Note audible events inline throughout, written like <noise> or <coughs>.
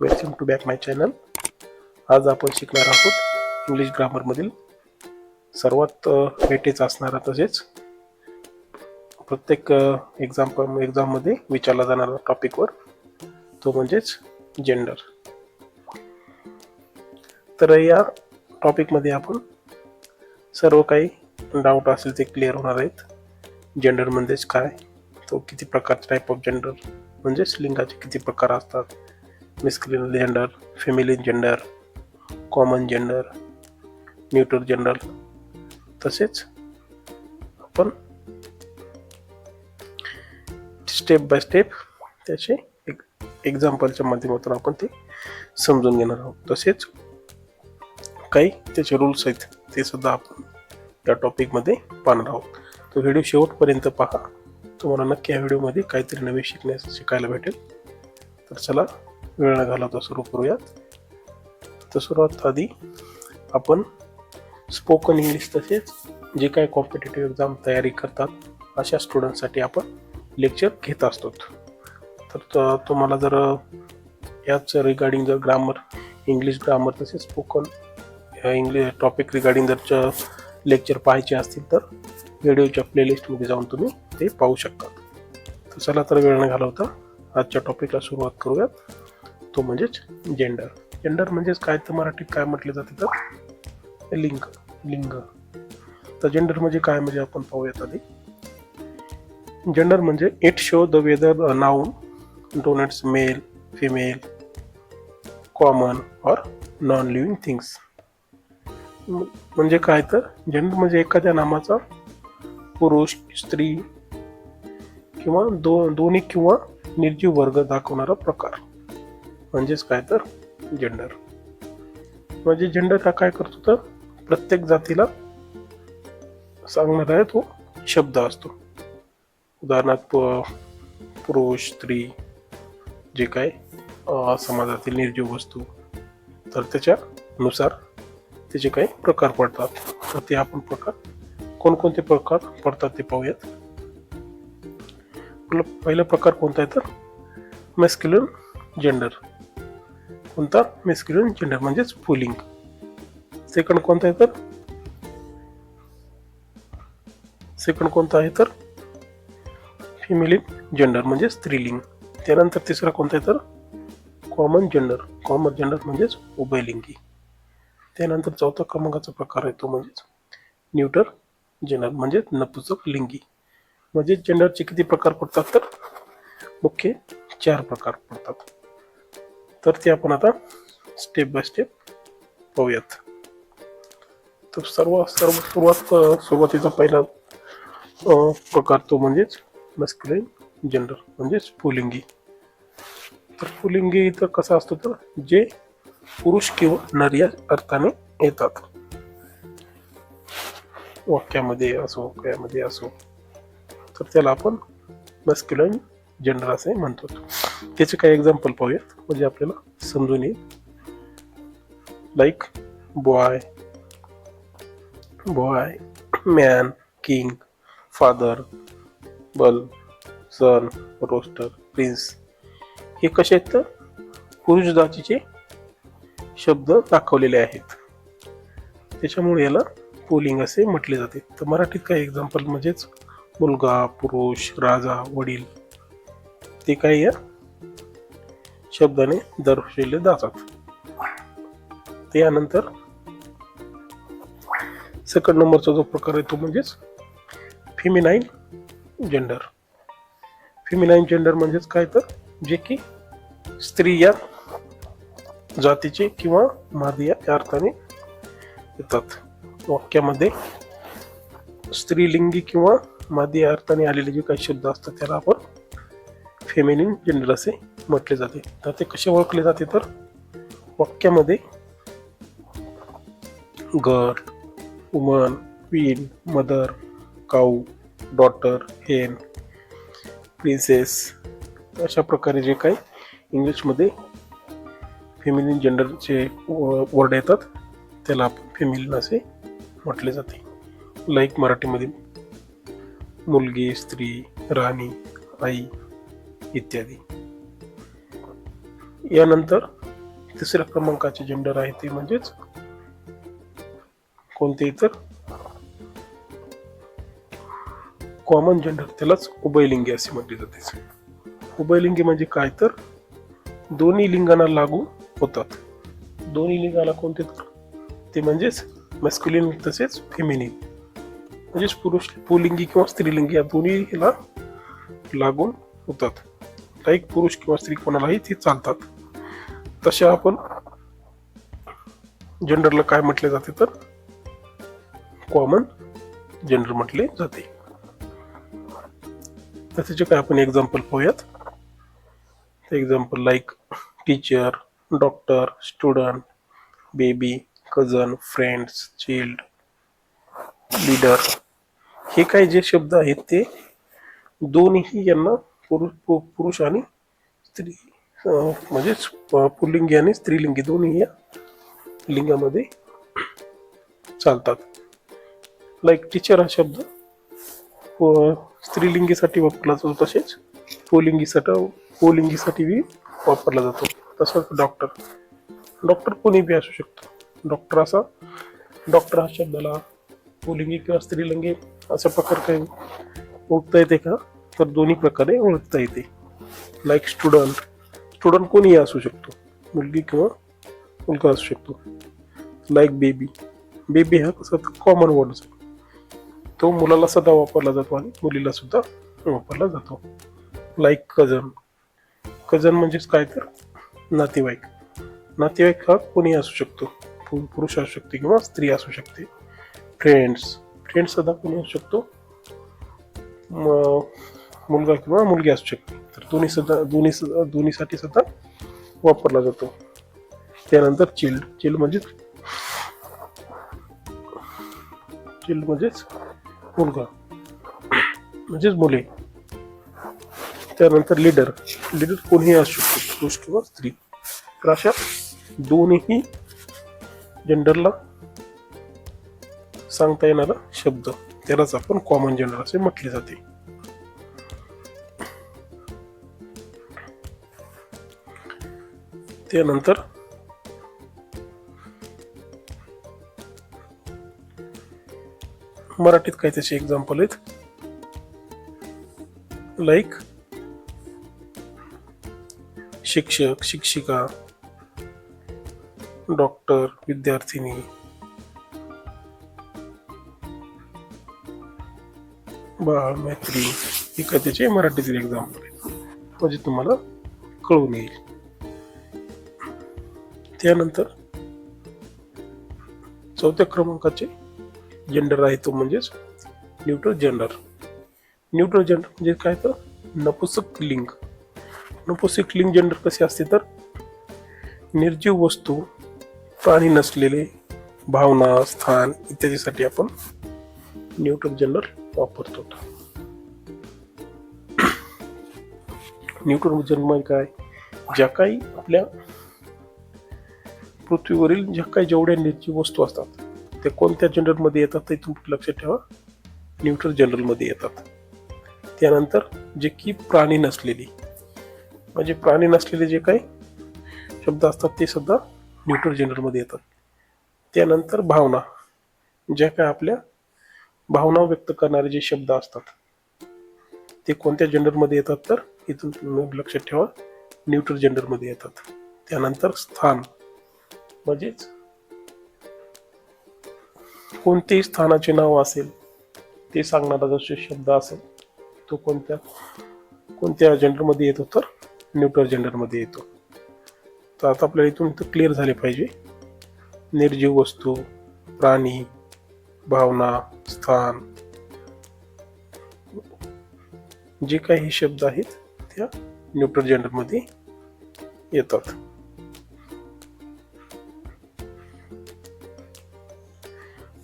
Welcome to back my channel आज आपण शिकणार आहोत इंग्लिश ग्रामरमधील सर्वात वेटेज असणारा तसेच प्रत्येक एक्झाम एक्झाममध्ये विचारला जाणारा टॉपिकवर तो म्हणजेच जेंडर तर या टॉपिकमध्ये आपण सर्व काही डाऊट असेल ते क्लिअर होणार आहेत. जेंडर म्हणजेच काय? तो किती प्रकारचे टाईप ऑफ जेंडर म्हणजेच लिंगाचे किती प्रकार असतात? Masculine gender feminine gender common gender neuter gender तसेच आपण स्टेप बाय स्टेप त्याचे एक एक्झाम्पलच्या माध्यमातून आपण ते समजून घेणार आहोत. तसेच काही त्याचे रूल्स आहेत ते सुद्धा आपण या टॉपिकमध्ये पाहणार आहोत. तो व्हिडिओ शेवटपर्यंत पहा. तुम्हाला नक्की या व्हिडिओमध्ये काहीतरी नवीन शिकण्यास शिकायला भेटेल. तर चला वेळ न घालवता सुरू करूयात. तर सुरुवात आधी आपण स्पोकन इंग्लिश तसेच जे काही कॉम्पिटेटिव्ह एक्झाम तयारी करतात अशा स्टुडंटसाठी आपण लेक्चर घेत असतो. तर तुम्हाला जर याच रिगार्डिंग जर ग्रामर इंग्लिश ग्रामर तसेच स्पोकन इंग्लिश टॉपिक रिगार्डिंग जर लेक्चर पाहायचे असतील तर व्हिडिओच्या प्लेलिस्टमध्ये जाऊन तुम्ही ते पाहू शकता. तर चला तर वेळ न घालवता आजच्या टॉपिकला सुरुवात करूयात. तो म्हणजेच जेंडर जेंडर म्हणजेच काय? तर मराठीत काय म्हटले जाते तर? लिंग. लिंग. तर जेंडर म्हणजे काय म्हणजे आपण पाहूयात आधी. जेंडर म्हणजे it show the whether noun denotes male female common or non living things म्हणजे काय तर? जेंडर म्हणजे एखाद्या नामाचा पुरुष स्त्री किंवा दो दोन्ही किंवा निर्जीव वर्ग दाखवणारा प्रकार. म्हणजेच काय तर जेंडर म्हणजे जेंडर हा काय करतो तर प्रत्येक जातीला सांगणारा आहे तो शब्द असतो. उदाहरणार्थ पुरुष स्त्री जे काय समाजातील निर्जीव वस्तू तर त्याच्यानुसार त्याचे काही प्रकार पडतात. तर ते आपण प्रकार कोणकोणते प्रकार पडतात ते पाहूयात. पहिला प्रकार कोणता आहे तर मेस्क्युलर जेंडर कोणता? मेस्क्युलर जेंडर म्हणजेच पुलिंग सेकंड कोणता आहे तर? सेकंड कोणता आहे तर? फिमेलिन जेंडर म्हणजे स्त्रीलिंग त्यानंतर तिसरा कोणता आहे तर? कॉमन जेंडर कॉमन जेंडर म्हणजेच उभयलिंगी. त्यानंतर चौथा क्रमांकाचा प्रकार आहे तो म्हणजेच न्यूटर जेंडर म्हणजेच नपुसक लिंगी. म्हणजे जेंडरचे किती प्रकार पडतात तर? मुख्य चार प्रकार पडतात. तर ते आपण आता स्टेप बाय स्टेप पाहूयात. तर सर्व सर्व सुरुवात सुरुवातीचा पहिला प्रकार तो म्हणजेच मस्क्युलिन जेंडर म्हणजेच पुलिंगी. तर पुलिंगी तर कसा असतो तर जे पुरुष किंवा नर या अर्थाने येतात. वाक्यामध्ये असो क्रियामध्ये असो. तर त्याला आपण मस्क्युलर जेंडर असे म्हणतो. त्याचे काही एक्झाम्पल पाहूयात. म्हणजे आपल्याला समजून येईल. Like boy boy man king father bull son rooster prince हे कसे आहेत तर? पुरुष जातीचे शब्द दाखवलेले आहेत. त्याच्यामुळे याला पुलिंग असे म्हटले जाते. तर मराठीत काही एक्झाम्पल म्हणजेच मुलगा पुरुष राजा वडील. ते काही या शब्दाने दर्शविले जातात. यानंतर सेकंड नंबरचा जो प्रकार आहे तो म्हणजेच फिमिनाईन जेंडर फिमिनाईन जेंडर म्हणजेच काय तर? जे की स्त्री या जातीचे किंवा मादी या अर्थाने येतात. वाक्यामध्ये स्त्रीलिंगी किंवा मादी या अर्थाने आलेले जे काही शब्द असतात त्याला आपण फेमिनिन जेंडर असे म्हटले जाते. तर ते कसे ओळखले जाते तर? वाक्यामध्ये girl woman queen mother cow daughter hen princess अशा प्रकारे जे काही इंग्लिशमध्ये फेमिलिन जेंडरचे वर्ड येतात त्याला आपण असे म्हटले जाते. लाईक मराठीमध्ये मुलगी स्त्री राणी आई इत्यादी. यानंतर तिसऱ्या क्रमांकाचे जेंडर आहे ते म्हणजेच कोणते इतर कॉमन जेंडर त्यालाच उभयलिंगी असे म्हटले जाते. उभयलिंगी म्हणजे काय तर? दोन्ही लिंगांना लागू होतात. दोन्ही लिंगाला कोणते तर? ते म्हणजेच मॅस्क्युलिन तसेच फेमिनिन म्हणजेच पुरुष पुलिंगी किंवा स्त्रीलिंगी या दोन्हीला लागून होतात. लाईक पुरुष किंवा स्त्री कोणालाही ते चालतात. तशा आपण जेंडरला काय म्हटले जाते तर? कॉमन जेंडर म्हटले जाते. तसेचे काय आपण एक्झाम्पल पाहूयात. Example like teacher doctor student baby cousin friends child leader हे काही जे शब्द आहेत ते दोन्ही यांना पुरुष पुरुष आणि स्त्री म्हणजेच पुल्लिंगी आणि स्त्रीलिंगी दोन्ही या लिंगामध्ये चालतात. लाईक टीचर हा शब्द प- स्त्रीलिंगीसाठी वापरला जातो तसेच पुलिंगीसाठी पुलिंगीसाठी बी वापरला जातो. तसंच डॉक्टर डॉक्टर कोणी बी असू शकतो. डॉक्टर असा डॉक्टर हा शब्दाला पुलिंगी किंवा स्त्रीलिंगी अशा प्रकार काही ओळखता येते का? तर दोन्ही प्रकारे ओळखता येते. लाईक स्टुडंट स्टुडंट कोणीही असू शकतो. मुलगी किंवा मुलगा असू शकतो. लाईक बेबी बेबी हा कसा कॉमन वर्ड असतो. तो मुलाला सुद्धा वापरला जातो आणि मुलीला सुद्धा वापरला जातो. लाईक कझन कझन म्हणजेच काय तर? नातेवाईक. नातेवाईक हा कोणी असू शकतो. पु- पुरुष असू शकते किंवा स्त्री असू शकते. फ्रेंड्स फ्रेंड्स सुद्धा कोणी असू शकतो. मुलगा किंवा मुलगी असू शकते. तर दोन्ही सुद्धा दोन्ही दोन्हीसाठी सुद्धा वापरला जातो. त्यानंतर चिल्ड चिल्ड म्हणजेच चिल्ड म्हणजेच मुलगा. म्हणजेच मुले. त्यानंतर लीडर. लीडर कोणीही असू शकतो. पुरुष किंवा स्त्री. तर अशा दोन्ही जेंडरला सांगता येणारा शब्द. त्यालाच आपण कॉमन जेंडर असे म्हटले जाते. त्यानंतर मराठीत काही त्याचे एक्झाम्पल आहेत. लाईक शिक्षक शिक्षिका डॉक्टर विद्यार्थिनी. बाळ मैत्री हे काय त्याचे मराठीतील एक्झाम्पल आहेत. म्हणजे तुम्हाला कळून येईल. त्यानंतर चौथ्या क्रमांकाचे जेंडर आहे तो म्हणजेच न्यूट्रल जेंडर न्यूट्रल जेंडर म्हणजे काय तर नपुसक लिंग. नपुसक लिंग जेंडर कसे असते तर निर्जीव वस्तू प्राणी नसलेले भावना स्थान इत्यादीसाठी आपण न्यूट्रल जेंडर वापरतो. <clears throat> न्यूट्रल जेंडर म्हणजे काय? ज्या काही आपल्या पृथ्वीवरील ज्या काही जेवढ्या निर्जीव वस्तू असतात ते कोणत्या जनरलमध्ये येतात ते तुम्ही लक्षात ठेवा. न्यूट्रल जनरलमध्ये येतात. त्यानंतर जे की प्राणी नसलेली म्हणजे प्राणी नसलेले जे काही शब्द असतात ते सुद्धा न्यूट्रल जनरलमध्ये येतात. त्यानंतर भावना ज्या काय आपल्या भावना व्यक्त करणारे जे शब्द असतात ते कोणत्या जेंडरमध्ये येतात तर इथून लक्षात ठेवा न्यूट्रल जेंडरमध्ये येतात. त्यानंतर स्थान म्हणजेच कोणतेही स्थानाचे नाव असेल ते सांगणारा जसे शब्द असेल तो कोणत्या कोणत्या जेंडरमध्ये येतो तर न्यूट्रल जेंडरमध्ये येतो. तर आता आपल्याला इथून इथं क्लिअर झाले पाहिजे. निर्जीव वस्तू प्राणी भावना स्थान जे काही शब्द आहेत त्या न्यूट्रल जेंडरमध्ये येतात.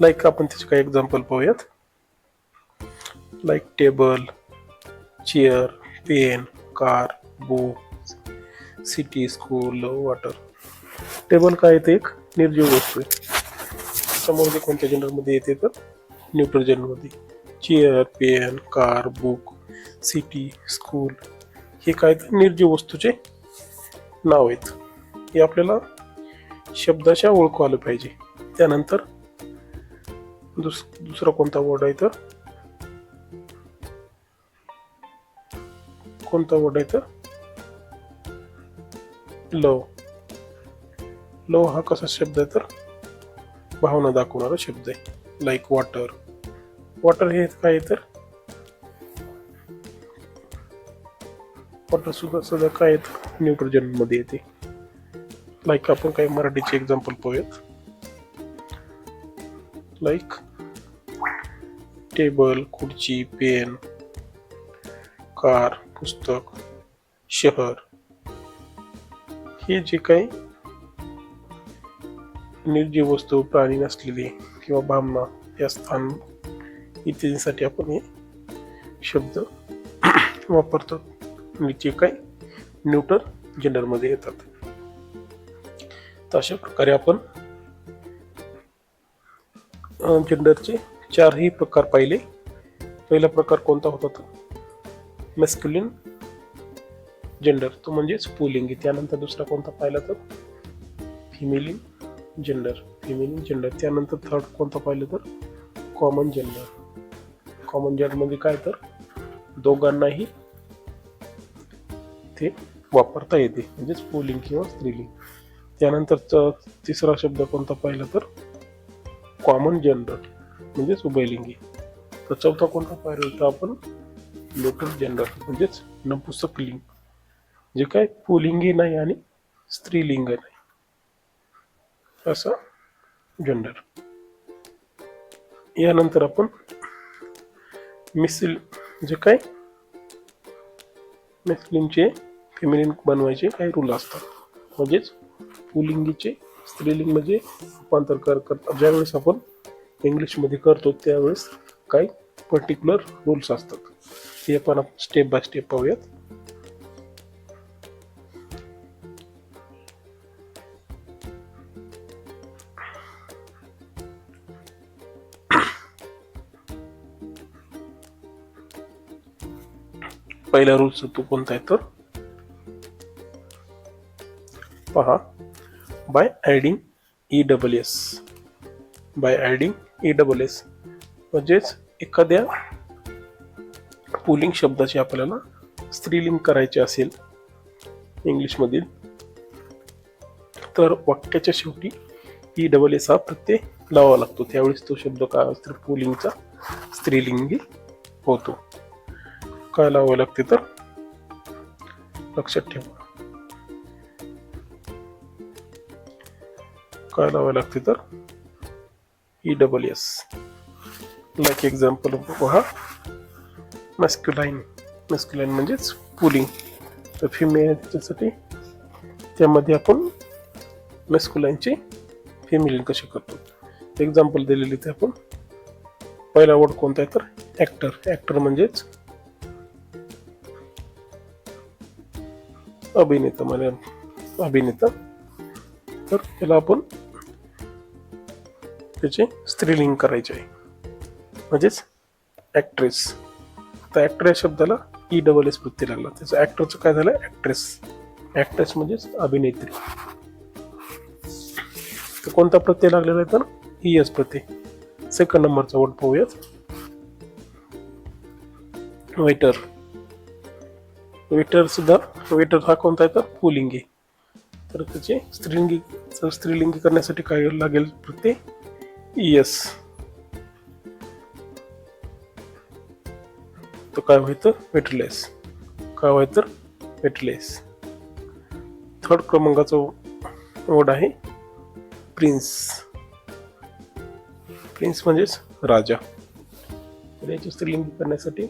लाईक आपण त्याचे काही एक्झाम्पल पाहूयात. Like table chair pen car book city school water table काय येते एक निर्जीव वस्तू आहे. त्याच्यामध्ये कोणत्या जनरलमध्ये येते तर neutral chair pen car book city school हे काय तर निर्जीव वस्तूचे नाव आहेत. हे आपल्याला शब्दाच्या ओळखू आलं पाहिजे. त्यानंतर दुस दुसरा कोणता वर्ड आहे तर कोणता वर्ड आहे तर लव. लव हा कसा शब्द आहे तर? भावना दाखवणारा शब्द आहे. लाईक वॉटर वॉटर हे काय आहे तर? वॉटर सुद्धा सुद्धा काय आहे न्यूट्रोजनमध्ये येते. लाईक आपण काही मराठीचे एक्झाम्पल पाहूयात. लाईक टेबल खुर्ची पेन कार पुस्तक शहर. हे जे काही निर्जीव वस्तू प्राणी नसलेले किंवा भावना या स्थान इत्यादीसाठी आपण हे शब्द <coughs> वापरतो. आणि जे काही न्यूटर जेंडरमध्ये येतात. तर अशा प्रकारे आपण जेंडरचे चारही प्रकार पाहिले. पहिला प्रकार कोणता होता तर मेस्क्युलिन जेंडर तो म्हणजेच पुलिंगी. त्यानंतर दुसरा कोणता पाहिला तर? फिमेलिन जेंडर फिमेलिन जेंडर त्यानंतर थर्ड कोणता पाहिलं तर? कॉमन जेंडर कॉमन जेंडर म्हणजे काय तर? दोघांनाही ते वापरता येते. म्हणजेच पुलिंग किंवा स्त्रीलिंग. त्यानंतर च- तिसरा शब्द कोणता पाहिला तर? कॉमन जेंडर म्हणजेच उभयलिंगी. तर चौथा कोणता पाहिला होता आपण? लोटल जेंडर म्हणजेच नपुसकलिंग जे काय पुलिंगी नाही आणि स्त्रीलिंग नाही. असा जेंडर यानंतर आपण मिसिल जे काय? मिसलिनचे फेमिनिन बनवायचे काही रूल असतात. म्हणजेच पुलिंगीचे स्त्रीलिंग म्हणजे रूपांतर कर करतात ज्यावेळेस आपण इंग्लिशमध्ये करतो त्यावेळेस काही पर्टिक्युलर रूल्स असतात. ते आपण स्टेप बाय स्टेप पाहूयात. पहिला रूल्स तो कोणता आहे तर? पहा. By adding E double S by adding E double S म्हणजेच एखाद्या पुलिंग शब्दाची आपल्याला स्त्रीलिंग करायचे असेल इंग्लिशमधील तर वाक्याच्या शेवटी ई डबल एस हा प्रत्यय लावावा लागतो. त्यावेळेस तो शब्द काय असतो पुलिंगचा स्त्रीलिंगी होतो. काय लावावे लागते तर? लक्षात ठेवा. काय लावावे लागते तर? E double S like example पहा मॅस्क्युलाईन मॅस्क्युलाईन म्हणजेच पुलिंग तर त्यामध्ये आपण मॅस्क्युलाईनचे फिमेल कसे करतो. एक्झाम्पल दिलेली ते आपण. पहिला वर्ड कोणता आहे तर ॲक्टर ॲक्टर म्हणजेच अभिनेता म्हणजे अभिनेता. तर त्याला आपण त्याचे स्त्रीलिंग करायचे आहे. म्हणजेच ॲक्ट्रेस आता ॲक्टर या शब्दाला ई डबल एस प्रत्यय लागला. त्याचं ॲक्टरचं काय झालं? ॲक्ट्रेस ॲक्ट्रेस म्हणजेच अभिनेत्री. तर कोणता प्रत्यय लागलेला आहे तर? ई एस प्रत्यय. सेकंड नंबरचा वर्ड पाहूयात. वेटर वेटर सुद्धा वेटर हा कोणता आहे तर? पुलिंगी. तर त्याचे स्त्रीलिंगी स्त्रीलिंगी करण्यासाठी काय लागेल प्रत्यय? यस तो काय व्हायचं? वेटलेस काय व्हायचं? वेटलेस थर्ड क्रमांकाचा वर्ड आहे प्रिन्स प्रिन्स म्हणजेच राजा. याची स्त्रीलिंगी करण्यासाठी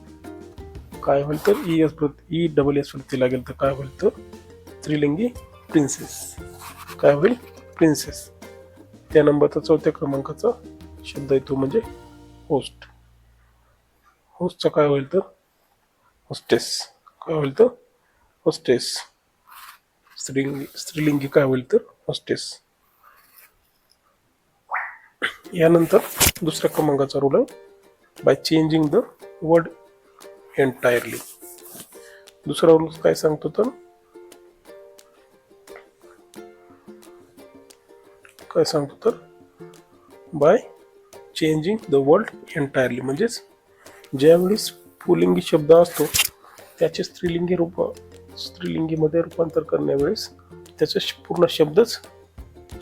काय होईल तर E S E double S वरती लागेल तर काय होईल तर स्त्रीलिंगी प्रिन्सेस काय होईल? प्रिन्सेस त्या नंबरचा चौथ्या क्रमांकाचा शब्द आहे तो म्हणजे होस्ट होस्टचा काय होईल तर? होस्टेस काय होईल तर? होस्टेस स्त्रीलिंगी स्त्रीलिंगी काय होईल तर? होस्टेस यानंतर दुसऱ्या क्रमांकाचा रूल आहे. By changing the word entirely दुसरा रूल काय सांगतो तर? काय सांगतो तर? By changing the world entirely म्हणजेच ज्यावेळेस पुलिंगी शब्द असतो त्याचे स्त्रीलिंगी रूप स्त्रीलिंगीमध्ये रूपांतर करण्यावेळेस त्याचा श- पूर्ण शब्दच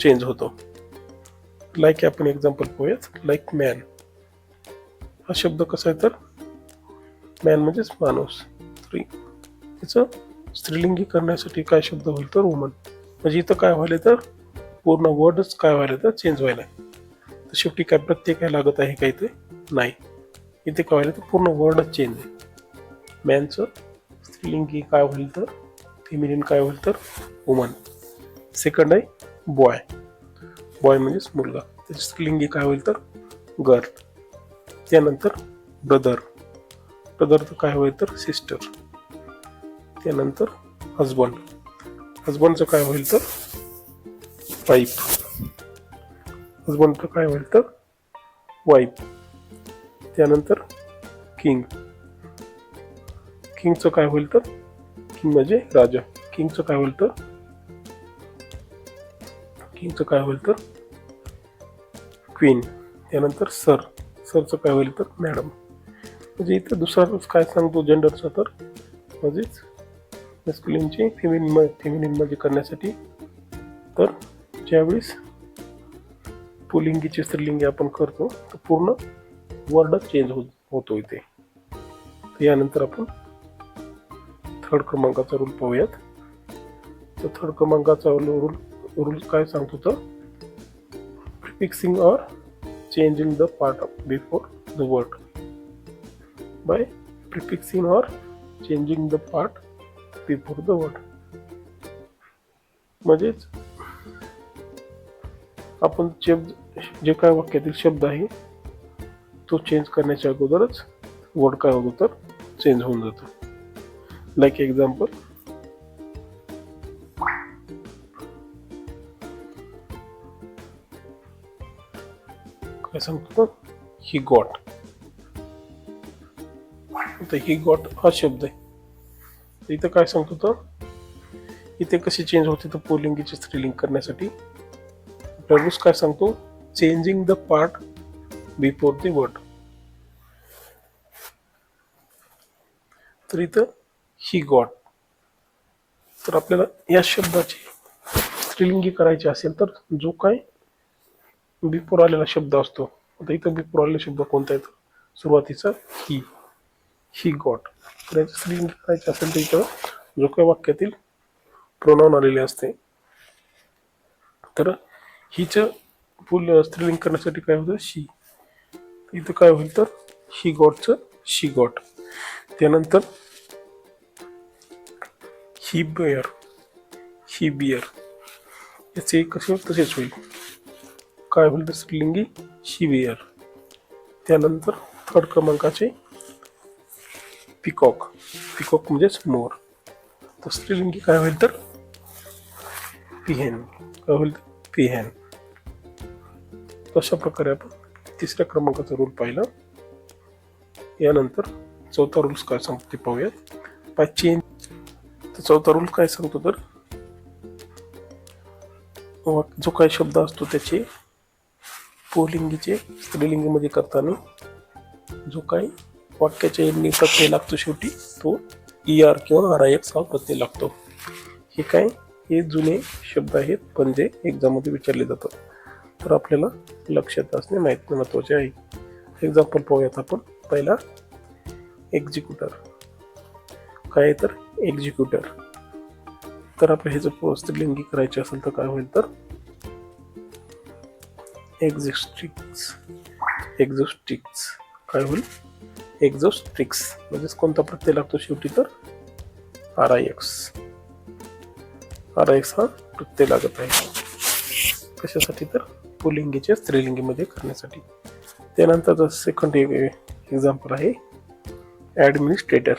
चेंज होतो. लाईक आपण एक्झाम्पल पाहूयात लाईक मॅन हा शब्द कसा आहे तर? मॅन म्हणजेच माणूस. स्त्री. त्याचं स्त्रीलिंगी करण्यासाठी काय शब्द होईल तर वुमन म्हणजे इथं काय व्हायला तर? पूर्ण वर्डच काय व्हायला तर चेंज व्हायला तर शेवटी काय प्रत्येक काय लागत आहे काही ते? नाही. इथे काय व्हायला तर पूर्ण वर्डच चेंज आहे. मॅनचं स्त्रीलिंगी काय होईल तर? फेमिनिन काय होईल तर? वुमन सेकंड आहे बॉय बॉय म्हणजेच मुलगा. त्याची स्त्रीलिंगी काय होईल तर? गर्ल त्यानंतर ब्रदर ब्रदर काय होईल तर? सिस्टर त्यानंतर हजबंड हजबंडचं काय होईल तर? वाईफ हजबंडचं काय होईल तर? वाईफ त्यानंतर किंग किंगचं काय होईल तर? किंग म्हणजे राजा. किंगचं काय होईल तर? किंगचं काय होईल तर? क्वीन त्यानंतर सर सरचं काय होईल तर? मॅडम म्हणजे इथं दुसरा काय सांगतो जेंडरचा तर? म्हणजेच मस्कुलिनची फेमिनिन फेमिनिनमध्ये करण्यासाठी तर ज्यावेळेस पुलिंगीचे स्त्रीलिंगी आपण करतो तर पूर्ण वर्डच चेंज हो होतो इथे तर यानंतर आपण थर्ड क्रमांकाचा रूल पाहूयात. तर थर्ड क्रमांकाचा रूल रूल काय सांगतो तर prefixing or changing the part of before the word by prefixing or changing the part before the word म्हणजेच आपण जे जे काय वाक्यातील शब्द आहे तो चेंज करण्याच्या अगोदरच वर्ड काय होतो तर चेंज होऊन जातो. लाईक एक्झाम्पल काय सांगतो ही गॉट तर ही गॉट हा शब्द आहे. इथं काय सांगतो तर इथे कशी चेंज होते तर पुलिंगीची स्त्रीलिंग करण्यासाठी प्रभूस काय सांगतो? Changing the part before the word तर इथं ही गॉड तर आपल्याला या शब्दाची स्त्रीलिंगी करायची असेल तर जो काय बिफोर आलेला शब्द असतो. आता इथं बिफोर आलेला शब्द कोणता येतो सुरुवातीचा ही ही गॉट तर याची स्त्रीलिंग करायची असेल तर इथं जो काय वाक्यातील प्रोनाऊन आलेले असते. तर हिच फुल स्त्रीलिंग करण्यासाठी काय होतं? शी. इथं काय होईल तर? ही गॉटचं शी गॉट त्यानंतर ही बेअर. ही बियर याचे कसे तसेच होईल. काय होईल तर स्त्रीलिंगी? शी बियर त्यानंतर थर्ड क्रमांकाचे पिकॉक. पिकॉक म्हणजेच मोर. तर स्त्रीलिंगी काय होईल तर? पिहेन. काय होईल? तर पिहेन. अशा प्रकारे आपण तिसऱ्या क्रमांकाचा रूल पाहिला? यानंतर चौथा रूल्स काय सांगतो ते पाहूयात. बाय चेंज तर चौथा रूल काय सांगतो तर जो काय शब्द असतो त्याचे पुलिंगीचे स्त्रीलिंगीमध्ये करताना जो काय वाक्याच्या एंडिंग प्रत्यय लागतो शेवटी तो ई आर किंवा आर आय एक्स हा प्रत्यय लागतो. हे काय? हे जुने शब्द आहेत पण जे एक्झाममध्ये विचारले जातात. तर आपल्याला लक्षात असणे माहीत महत्त्वाचे आहे. एक्झाम्पल पाहूयात आपण. पहिला एक्झिक्युटर काय आहे तर? एक्झिक्युटर तर आपल्या हे जर स्त्रीलिंगी करायचे असेल तर काय होईल तर? एक्झिस्टिक्स एक्झोस्टिक्स काय होईल? एक्झोस्टिक्स म्हणजेच कोणता प्रत्यय लागतो शेवटी तर? R I X R I X हा प्रत्यय लागत आहे. कशासाठी तर? पुलिंगीच्या स्त्रीलिंगीमध्ये करण्यासाठी. त्यानंतर सेकंड एक्झाम्पल e- आहे ॲडमिनिस्ट्रेटर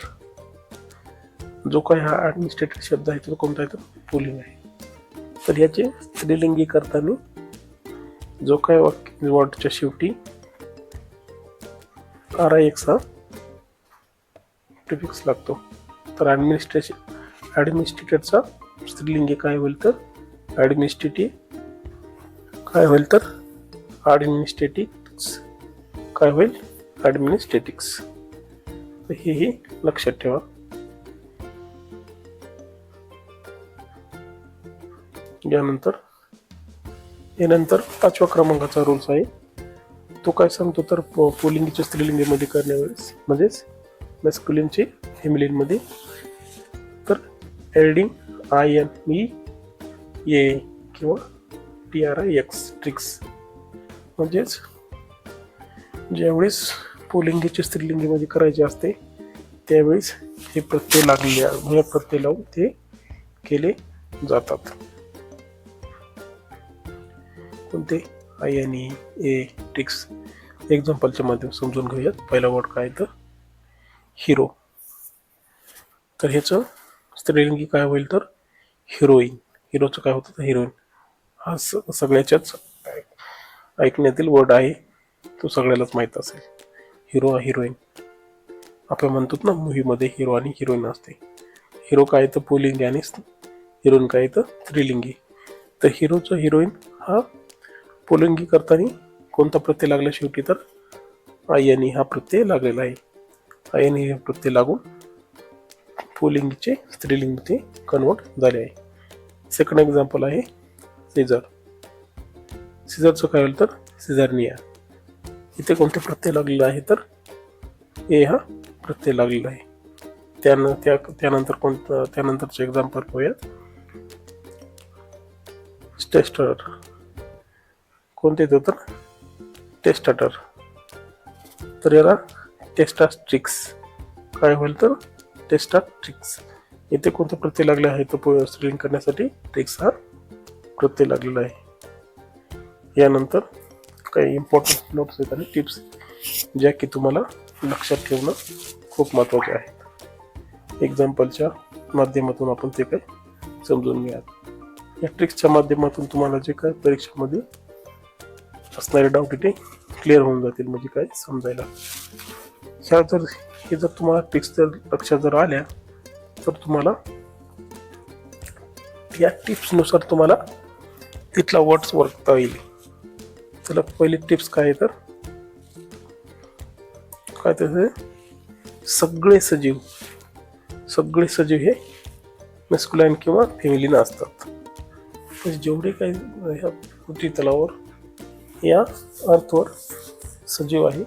जो काय हा ॲडमिनिस्ट्रेटर शब्द आहे तो कोणता आहे? पुलिंग आहे. तर याचे स्त्रीलिंगी करताना जो काय वाक्य वर्डच्या शेवटी आर आय एक्स हा प्रिफिक्स लागतो. तर ॲडमिनिस्ट्रेशन ॲडमिनिस्ट्रेटरचा स्त्रीलिंगी काय होईल तर? ॲडमिनिस्ट्रेटिव्ह काय होईल तर? ॲडमिनिस्ट्रेटिक्स काय होईल? ॲडमिनिस्ट्रेटिक्स हेही लक्षात ठेवा. यानंतर यानंतर पाचव्या क्रमांकाचा रूल्स आहे. तो काय सांगतो तर पुलिंगीचे स्त्रीलिंगीमध्ये करण्यावेळेस म्हणजेच मॅस्क्युलिनचे फेमिलिनमध्ये तर ending I N E A किंवा T R I X trix म्हणजेच ज्यावेळेस पुलिंगीची स्त्रीलिंगीमध्ये करायचे असते त्यावेळेस हे प्रत्यय लागले म्हणजे प्रत्यय लावून ते केले जातात. कोणते? I N E A trix एक्झाम्पलच्या माध्यम समजून घेऊयात. पहिला वर्ड काय तर? हिरो तर ह्याचं स्त्रीलिंगी काय होईल तर? हिरोईन हिरोचं काय होतं? तर हिरोईन हा स सगळ्याच्याच ऐकण्यातील वर्ड आहे. तो सगळ्यालाच माहीत असेल. हिरो हिरोईन आपण म्हणतो ना मूवीमध्ये हिरो आणि हिरोईन असते. हिरो काय तर पुलिंगी आणि हिरोईन काय तर स्त्रीलिंगी तर हिरोचं हिरोईन हा पुलिंगी करताना कोणता प्रत्यय लागला शेवटी तर? आयनी हा प्रत्यय लागलेला आहे. आयनी हा प्रत्यय लागून पुलिंगीचे स्त्रीलिंगचे कन्वर्ट झाले आहे. सेकंड एक्झाम्पल आहे सीझर. सीझरचं काय होईल तर? सिझरनिया. इथे कोणते प्रत्यय लागलेला आहे तर? ए हा प्रत्यय लागलेला आहे. त्यान त्या त्यानंतर कोणतं त्यानंतरचे एक्झाम्पल पाहूयात. टेस्टर कोणते येतं हो तर? टेस्टाटर तर याला टेस्टास्ट्रिक्स काय होईल तर? टेस्टाट्रिक्स इथे कोणते प्रत्यय लागले आहे तो स्त्रीलिंग करण्यासाठी? ट्रिक्स हा प्रत्यय लागलेलं आहे. यानंतर काही इम्पॉर्टंट नोट्स आहेत आणि टिप्स ज्या की तुम्हाला लक्षात ठेवणं खूप महत्त्वाचे आहेत. एक्झाम्पलच्या माध्यमातून आपण ते काही समजून घ्या या ट्रिक्सच्या माध्यमातून तुम्हाला जे काय परीक्षेमध्ये असणारे डाऊट ते क्लिअर होऊन जातील म्हणजे काय समजायला. ह्या जर हे जर तुम्हाला ट्रिक्स जर लक्षात जर आल्या तर तुम्हाला या टिप्सनुसार तुम्हाला तिथला वर्ड्स वर्कता येईल. त्याला पहिली टिप्स काय आहे तर? काय त्याचे सगळे सजीव सगळे सजीव हे मेस्कुलाईन किंवा फेमिलीनं असतात. म्हणजे जेवढे काही ह्या पृथ्वी तलावर या अर्थवर सजीव आहे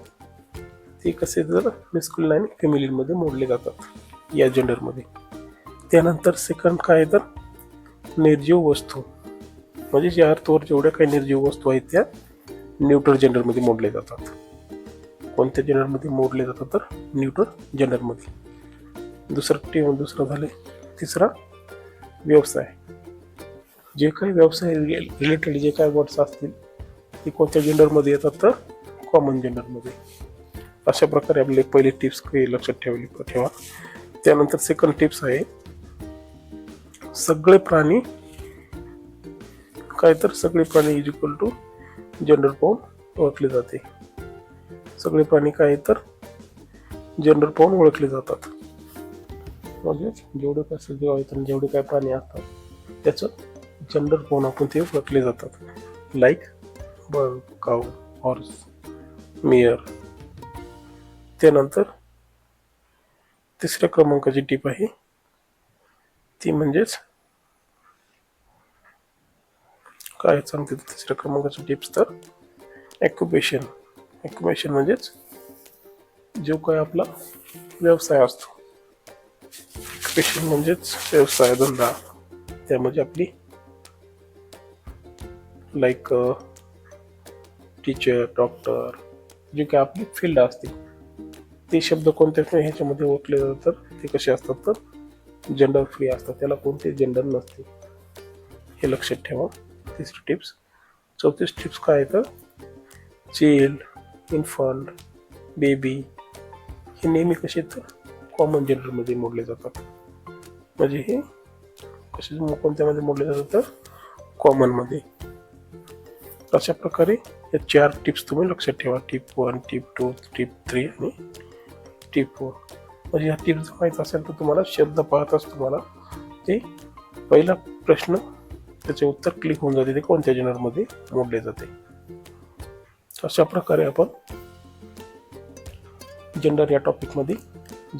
ते कसे जर मेस्कुलाईन फेमिलीमध्ये मोडले जातात या जेंडरमध्ये त्यानंतर सेकंड काय आहे तर? निर्जीव वस्तू. म्हणजे या अर्थवर जेवढ्या काही निर्जीव वस्तू आहेत त्या न्यूट्रल जेंडरमध्ये मोडल्या जातात. कोणत्या जेंडरमध्ये मोडले जातात तर न्यूट्रल जेंडरमध्ये दुसरं टी दुसरं झाले तिसरा व्यवसाय. जे काही व्यवसाय रिलेटेड जे काही वर्ड्स असतील ते कोणत्या जेंडरमध्ये येतात तर कॉमन जेंडरमध्ये अशा प्रकारे आपले पहिले टिप्स काही लक्षात ठेवली ठेवा. त्यानंतर सेकंड टिप्स आहे सगळे प्राणी काय तर सगळे प्राणी इज इक्वल टू जेंडर पाहून ओळखले जाते. सगळे प्राणी काय तर जेंडर पाहून ओळखले जातात. म्हणजे जेवढे काय सजीव आहेत आणि जेवढे काय प्राणी असतात त्याचं जेंडर पाहून आपण ते ओळखले जातात. Like bird cow horse mare त्यानंतर तिसऱ्या क्रमांकाची टीप आहे. ती म्हणजेच काय सांगते तिसऱ्या क्रमांकाची टिप्स तर ॲक्युपेशन ॲक्युपेशन म्हणजेच जो काय आपला व्यवसाय असतो. ॲक्युपेशन म्हणजेच व्यवसाय धंदा. त्यामध्ये आपली लाईक टीचर डॉक्टर जे काय आपली फील्ड असते. ते शब्द कोणत्या ह्याच्यामध्ये ओळखले जातात. तर ते कसे असतात? तर जेंडर फ्री असतात. त्याला कोणते जेंडर नसते? हे लक्षात ठेवा. तिसरी टिप्स. चौतीस टिप्स काय तर चिल्ड इन्फंट बेबी हे नेहमी कसे तर कॉमन जेंडरमध्ये मोडले जातात. म्हणजे हे कसे कोणत्यामध्ये मोडले जातात तर? कॉमनमध्ये अशा प्रकारे या चार टिप्स तुम्ही लक्षात ठेवा. Tip one tip two tip three आणि टिप फोर म्हणजे ह्या टिप्स जर माहीत असेल तर तुम्हाला शब्द पाहताच तुम्हाला ते पहिला प्रश्न त्याचे उत्तर क्लिक होऊन जाते ते कोणत्या जेंडरमध्ये मोडले जाते. अशा प्रकारे आपण जेंडर या टॉपिकमध्ये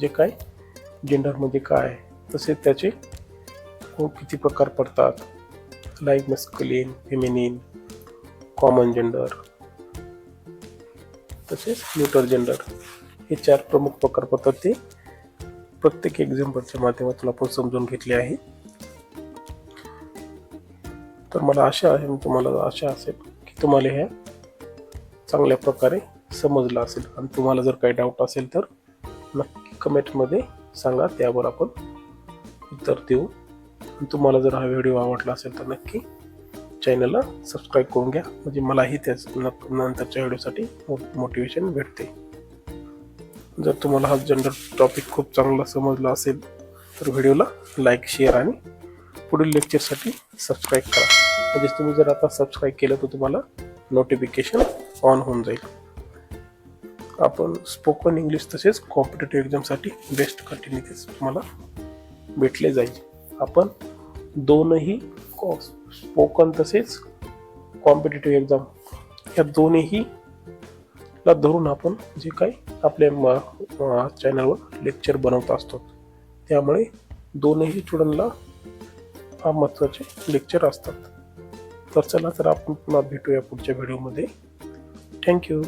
जे काय जेंडर म्हणजे काय तसेच त्याचे किती प्रकार पडतात. Like masculine feminine common gender तसेच न्यूटर जेंडर हे चार प्रमुख प्रकार पडतात ते प्रत्येक एक्झाम्पलच्या माध्यमातून आपण समजून घेतले आहे. तर मला आशा आहे तुम्हाला आशा असेल की तुम्हाला ह्या चांगल्या प्रकारे समजलं असेल. आणि तुम्हाला जर काही डाऊट असेल तर नक्की कमेंटमध्ये सांगा त्यावर आपण उत्तर देऊ. आणि तुम्हाला जर हा व्हिडिओ आवडला असेल तर नक्की चॅनलला सबस्क्राईब करून घ्या. म्हणजे मलाही त्याच नंतरच्या व्हिडिओसाठी मोटिवेशन भेटते. जर तुम्हाला हा जनरल टॉपिक खूप चांगला समजला असेल तर व्हिडिओला लाईक शेअर आणि पुढील लेक्चरसाठी सबस्क्राईब करा. म्हणजे तुम्ही जर आता सबस्क्राईब केलं तर तुम्हाला नोटिफिकेशन ऑन होऊन जाईल. आपण स्पोकन इंग्लिश तसेच कॉम्पिटेटिव्ह एक्झामसाठी बेस्ट कंटिन्युटीज तुम्हाला भेटले जाईल. आपण दोनही स्पोकन तसेच कॉम्पिटेटिव्ह एक्झाम या दोन्ही ला धरून आपण जे काही आपल्या चॅनलवर लेक्चर बनवत असतो. त्यामुळे दोनही स्टुडंटला हा महत्त्वाचे लेक्चर असतात. तर चला तर आपण पुन्हा भेटूया पुढच्या व्हिडिओमध्ये थँक्यू